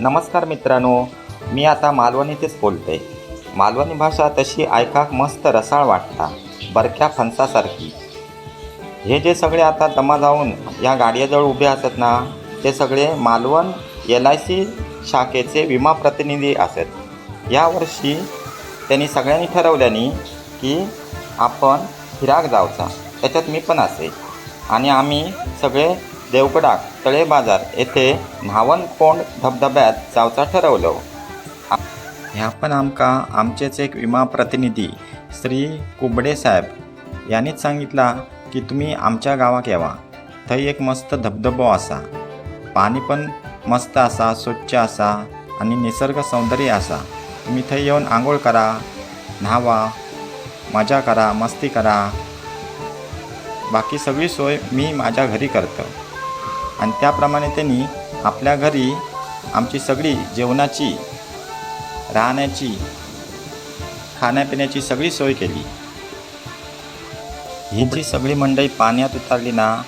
नमस्कार मित्रांनो मी आता मालवणीतच बोलते. मालवणी भाषा तशी ऐकाक मस्त रसाळ वाटता बरक्या फणसासारखी. हे जे सगळे आता जमा जाऊन या गाड्याजवळ उभे असत ना ते सगळे मालवण एल आय सी शाखेचे विमा प्रतिनिधी असत. यावर्षी त्यांनी सगळ्यांनी ठरवल्यानी की आपण फिराक जावचा त्याच्यात मी पण असे. आणि आम्ही सगळे देवगडाक तळे बाजार येथे न्हावणकोंड धबधब्यात जावचा ठरवलं. ह्या पण आमकां आमचेच एक विमा प्रतिनिधी श्री कुबडे साहेब यांनीच सांगितला की तुम्ही आमच्या गावाक येवा. थंय एक मस्त धबधबो आसा. पाणी पण मस्त आसा स्वच्छ आसा आणि निसर्ग सौंदर्य आसा. तुम्ही थंय येऊन आंघोळ करा न्हावा मजा करा मस्ती करा. बाकी सगळी सोय मी माझ्या घरी करतो. आणि त्याप्रमाणे त्यांनी आपल्या घरी आमची सगळी जेवणाची राहण्याची खाण्यापिण्याची सगळी सोय केली. ही जी सगळी मंडळी पाण्यात उतरली ना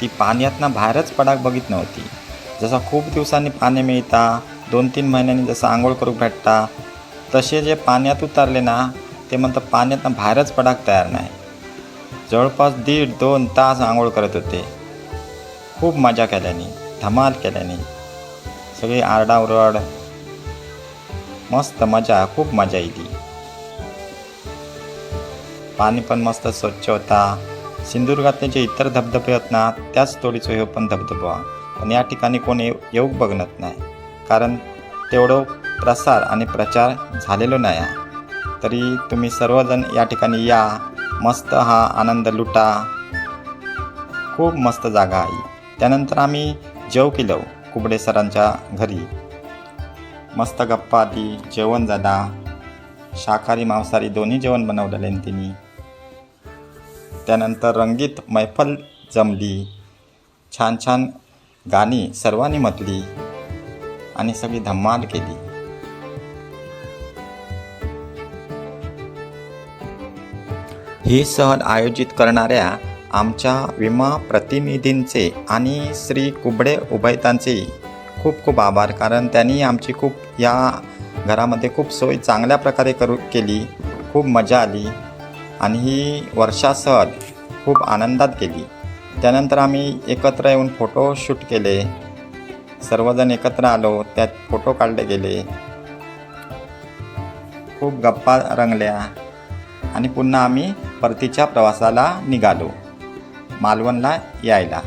ती पाण्यातनं बाहेरच पडाक बघित नव्हती. जसं खूप दिवसांनी पाणी मिळता दोन तीन महिन्यांनी जसं आंघोळ करू भेटता तसे जे पाण्यात उतरले ना ते म्हणतात पाण्यातनं बाहेरच पडाक तयार नाही. जवळपास दीड दोन तास आंघोळ करत होते. खूप मजा केल्याने धमाल केल्याने सगळी आरडाओरड मस्त मजा खूप मजा येते पाणी पण मस्त स्वच्छ होता. सिंधुदुर्गातले जे इतर धबधबे आहेत ना त्याच तोडीचो हे पण धबधबा. पण या ठिकाणी कोण येऊ बघणत नाही. कारण तेवढं प्रसार आणि प्रचार झालेलो नाही आहे तरी तुम्ही सर्वजण या ठिकाणी या. मस्त हा आनंद लुटा. खूप मस्त जागा आहे. त्यानंतर आम्ही जेव केलं कुबडे सरांच्या घरी. मस्त गप्पा आधी जेवण झाला. शाकाहारी मांसाहारी दोन्ही जेवण बनवलेलं तिने. त्यानंतर रंगीत मैफल जमली. छान छान गाणी सर्वांनी म्हटली आणि सगळी धम्माल केली. ही सहल आयोजित करणाऱ्या आमच्या विमा प्रतिनिधींचे आणि श्री कुबडे उभयतांचे खूप खूप आभार. कारण त्यांनी आमची खूप या घरामध्ये खूप सोय चांगल्या प्रकारे करू केली. खूप मजा आली. आणि ही वर्षासहज खूप आनंदात गेली. त्यानंतर आम्ही एकत्र येऊन फोटो शूट केले. सर्वजण एकत्र आलो. त्यात फोटो काढले गेले. खूप गप्पा रंगल्या. आणि पुन्हा आम्ही परतीच्या प्रवासाला निघालो. मालवणला यायला.